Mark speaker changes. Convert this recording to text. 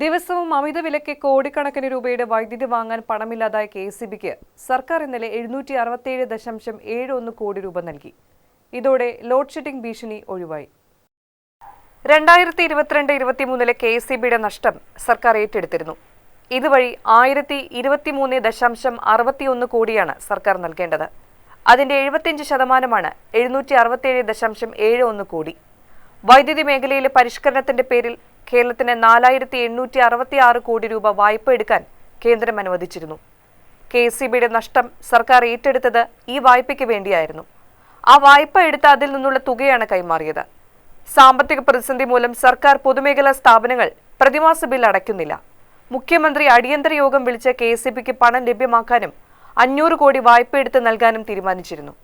Speaker 1: ദിവസവും അമിത വിലയ്ക്ക് കോടിക്കണക്കിന് രൂപയുടെ വൈദ്യുതി വാങ്ങാൻ പണമില്ലാതായ കെ എസ് ബിക്ക് സർക്കാർ ഇന്നലെ എഴുന്നൂറ്റി അറുപത്തിയേഴ് ദശാംശം ഏഴ് ഒന്ന് കോടി രൂപ നൽകി. ഇതോടെ ലോഡ് ഷെഡിംഗ് ഭീഷണി ഒഴിവായി. രണ്ടായിരത്തി ഇരുപത്തിരണ്ട് ഇരുപത്തിമൂന്നിലെ കെ എസ് ബിയുടെ നഷ്ടം സർക്കാർ ഏറ്റെടുത്തിരുന്നു. ഇതുവഴി ആയിരത്തി ഇരുപത്തിമൂന്ന് ദശാംശം അറുപത്തിയൊന്ന് കോടിയാണ് സർക്കാർ നൽകേണ്ടത്. അതിന്റെ എഴുപത്തിയഞ്ച് ശതമാനമാണ് എഴുന്നൂറ്റി അറുപത്തിയേഴ് ദശാംശം ഏഴ് ഒന്ന് കോടി. വൈദ്യുതി മേഖലയിലെ പരിഷ്കരണത്തിന്റെ പേരിൽ കേരളത്തിന് നാലായിരത്തി എണ്ണൂറ്റി അറുപത്തി ആറ് കോടി രൂപ വായ്പ എടുക്കാൻ കേന്ദ്രം അനുവദിച്ചിരുന്നു. കെ എസ് സി ബിയുടെ നഷ്ടം സർക്കാർ ഏറ്റെടുത്തത് ഈ വായ്പയ്ക്ക് വേണ്ടിയായിരുന്നു. ആ വായ്പ എടുത്ത അതിൽ നിന്നുള്ള തുകയാണ് കൈമാറിയത്. സാമ്പത്തിക പ്രതിസന്ധി മൂലം സർക്കാർ പൊതുമേഖലാ സ്ഥാപനങ്ങൾ പ്രതിമാസ ബിൽ അടയ്ക്കുന്നില്ല. മുഖ്യമന്ത്രി അടിയന്തര യോഗം വിളിച്ച കെ പണം ലഭ്യമാക്കാനും അഞ്ഞൂറ് കോടി വായ്പ എടുത്ത് നൽകാനും തീരുമാനിച്ചിരുന്നു.